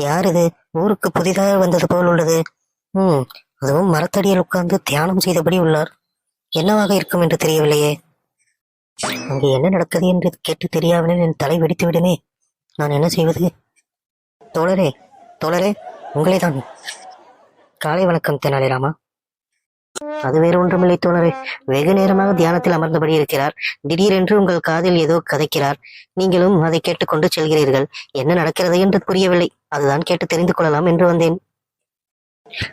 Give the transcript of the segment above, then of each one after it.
யார் இது ஊருக்கு புதிதாக வந்தது போல் உள்ளது. ம் அதுவும் மரத்தடியில் உட்கார்ந்து தியானம் செய்தபடி உள்ளார். என்னவாக இருக்கும் என்று தெரியவில்லையே. அங்கு என்ன நடக்குது என்று கேட்டு தெரியாவிடில் என் தலை வெடித்து விடுமே. நான் என்ன செய்வது? தோழரே தோழரே உங்களே தான் காலை வணக்கம் தெனாலிராமா அது வேறு ஒன்றுமில்லை தோழரே. வெகு நேரமாக தியானத்தில் அமர்ந்தபடி இருக்கிறார். திடீரென்று உங்கள் காதில் ஏதோ கதைக்கிறார். நீங்களும் அதை கேட்டுக்கொண்டு செல்கிறீர்கள். என்ன நடக்கிறது என்று புரியவில்லை. அதுதான் கேட்டு தெரிந்து கொள்ளலாம் என்று வந்தேன்.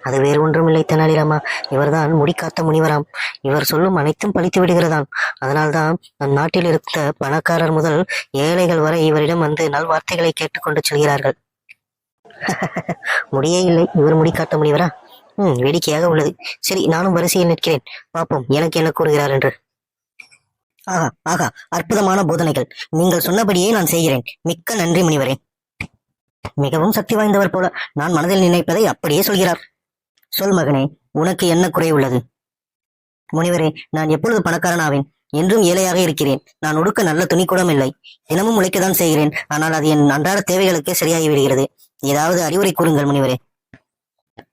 அது வேறு ஒன்றுமில்லை தெனாலிராமா இவர்தான் முடிக்காத்த முனிவராம். இவர் சொல்லும் அனைத்தும் பழித்து விடுகிறதாம். அதனால்தான் நம் நாட்டில் இருந்த பணக்காரர் முதல் ஏழைகள் வரை இவரிடம் வந்து நல்வார்த்தைகளை கேட்டுக்கொண்டு செல்கிறார்கள். முடியே இல்லை. இவர் முடிக்காத்த முனிவரா? ம் வேடிக்கையாக உள்ளது. சரி நானும் வரிசையில் நிற்கிறேன். பார்ப்போம் எனக்கு என்ன கூறுகிறார் என்று. ஆகா ஆகா அற்புதமான போதனைகள். நீங்கள் சொன்னபடியே நான் செய்கிறேன். மிக்க நன்றி முனிவரே. மிகவும் சக்தி வாய்ந்தவர் போல நான் மனதில் நினைப்பதை அப்படியே சொல்கிறார். சொல் மகனே உனக்கு என்ன குறை உள்ளது? முனிவரே நான் எப்பொழுது பணக்காரன் ஆவேன் என்றும் ஏழையாக இருக்கிறேன். நான் உடுக்க நல்ல துணி கூடம் இல்லை. தினமும் உழைக்கத்தான் செய்கிறேன். ஆனால் அது என் அன்றாட தேவைகளுக்கே சரியாகி விடுகிறது. ஏதாவது அறிவுரை கூறுங்கள் முனிவரே.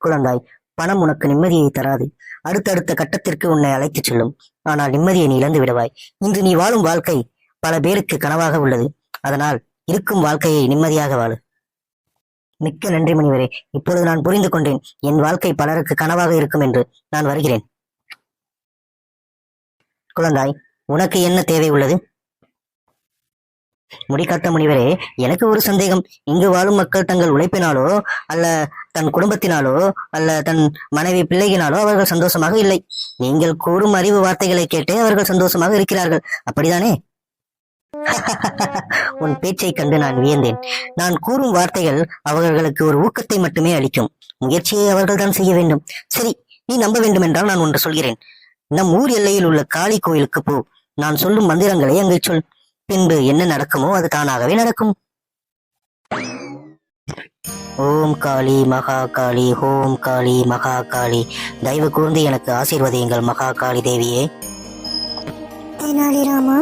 குழந்தாய் பணம் உனக்கு நிம்மதியை தராது. அடுத்தடுத்த கட்டத்திற்கு உன்னை அழைத்துச் செல்லும். ஆனால் நிம்மதியை நீ இழந்து விடுவாய். இன்று நீ வாழும் வாழ்க்கை பல பேருக்கு கனவாக உள்ளது. அதனால் இருக்கும் வாழ்க்கையை நிம்மதியாக வாழு. மிக்க நன்றி முனிவரே இப்பொழுது நான் புரிந்து கொண்டேன். என் வாழ்க்கை பலருக்கு கனவாக இருக்கும் என்று நான் வருகிறேன். குழந்தாய் உனக்கு என்ன தேவை உள்ளது? முடிக்காட்ட முனிவரே எனக்கு ஒரு சந்தேகம். இங்கு வாழும் மக்கள் தங்கள் உழைப்பினாலோ அல்ல தன் குடும்பத்தினாலோ அல்ல தன் மனைவி பிள்ளையினாலோ அவர்கள் சந்தோஷமாக இல்லை. நீங்கள் கூறும் அறிவு வார்த்தைகளை கேட்டே அவர்கள் சந்தோஷமாக இருக்கிறார்கள். அப்படிதானே? உன் பேச்சை கண்டு நான் வியந்தேன். நான் கூறும் வார்த்தைகள் அவர்களுக்கு ஒரு ஊக்கத்தை மட்டுமே அளிக்கும். முயற்சியை அவர்கள் தான் செய்ய வேண்டும். சரி நீ நம்ப வேண்டும் என்றால் நான் ஒன்று சொல்கிறேன். நம் ஊர் எல்லையில் உள்ள காளி கோயிலுக்கு போ. நான் சொல்லும் மந்திரங்களை அங்கே சொல். பின்பு என்ன நடக்குமோ அது தானாகவே நடக்கும். ஓம் காளி மகா காளி ஓம் காளி மகா காளி தயவு கூர்ந்து எனக்கு ஆசீர்வதியுங்கள் மகா காளி தேவியே தெனாலிராமா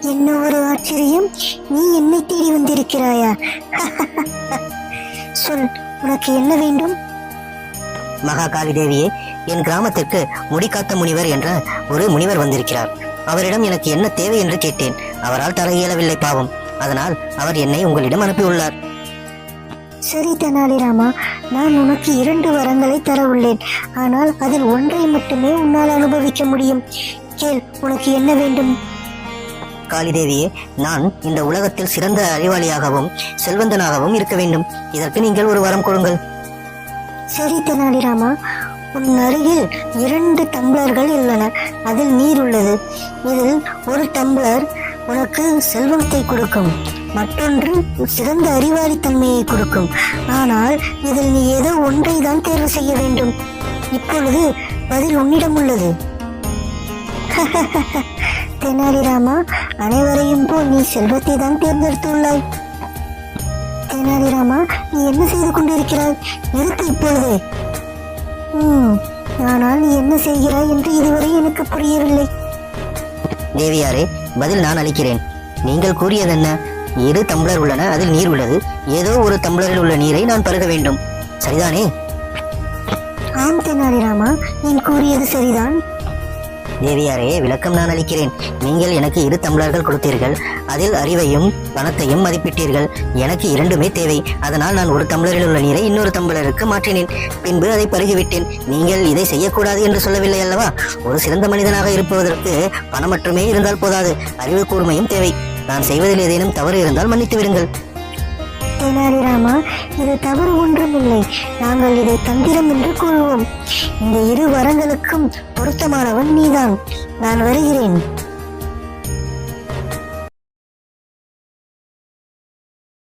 என்ன ஒரு ஆச்சரியம்? நீ என்னை தேடி வந்திருக்கிறாயா? சொல் உனக்கு என்ன வேண்டும்? மகா காளி தேவியே என் கிராமத்திற்கு முடிக்காத்த முனிவர் என்ற ஒரு முனிவர் வந்திருக்கிறார். அவரிடம் எனக்கு என்ன தேவை என்று கேட்டேன். அவரால் தர இயலவில்லை பாவம். அதனால் அவர் என்னை உங்களிடம் அனுப்பியுள்ளார். சரி தெனாலிராமா நான் உனக்கு இரண்டு வரங்களை தர உள்ளேன் ஆனால் அதில் ஒன்றை மட்டுமே உன்னால் அனுபவிக்க முடியும். கேள் உனக்கு என்ன வேண்டும்? காளிதேவியே நான் இந்த உலகத்தில் சிறந்த அறிவாளியாகவும் செல்வந்தனாகவும் இருக்க வேண்டும். இதற்கு நீங்கள் ஒரு வரம் கொடுங்கள். சரி தெனாலிராமா உன் அருகில் இரண்டு டம்ளர்கள் உள்ளன. அதில் நீர் உள்ளது. இதில் ஒரு டம்ளர் உனக்கு செல்வத்தை கொடுக்கும். மற்றொன்று சிறந்த அறிவாளித்தன்மையை கொடுக்கும். ஆனால் இதில் நீ ஏதோ ஒன்றை தான் தேர்வு செய்ய வேண்டும். இப்பொழுது பதில் உன்னிடம் உள்ளது. தெனாலிராமா அனைவரையும் போல் நீ செல்வத்தை தான் தேர்ந்தெடுத்துள்ளாய். தெனாலிராமா நீ என்ன செய்து கொண்டிருக்கிறாய்? நிறுத்து இப்பொழுதே. ஆனால் நீ என்ன செய்கிறாய் என்று இதுவரை எனக்கு புரியவில்லை. தேவியாரே பதில் நான் அளிக்கிறேன். நீங்கள் கூறியது என்ன இரு தம்ளர் உள்ளன அதில் நீர் உள்ளது. ஏதோ ஒரு தம்ளரில் உள்ள நீரை நான் பருக வேண்டும். சரிதானே? ஆம் தெனாலிராமா நீ கூறியது சரிதான். ஏவியாரே விளக்கம் நான் அளிக்கிறேன். நீங்கள் எனக்கு இரு தமிழர்கள் கொடுத்தீர்கள். அதில் அறிவையும் பணத்தையும் மதிப்பிட்டீர்கள். எனக்கு இரண்டுமே தேவை. அதனால் நான் ஒரு டம்ளரில் உள்ள நீரை இன்னொரு தமிழருக்கு மாற்றினேன். பின்பு அதை பருகிவிட்டேன். நீங்கள் இதை செய்யக்கூடாது என்று சொல்லவில்லை அல்லவா? ஒரு சிறந்த மனிதனாக இருப்பதற்கு பணம் மட்டுமே இருந்தால் போதாது. அறிவு கூர்மையும் தேவை. நான் செய்வதில் ஏதேனும் தவறு இருந்தால் மன்னித்து விடுங்கள். தெனாலிராமா இது தவறு ஒன்றுமில்லை. நாங்கள் இதை தந்திரம் என்று கூறுவோம். இந்த இரு வரங்களுக்கும் பொருத்தமானவன் நீதான். நான் வருகிறேன்.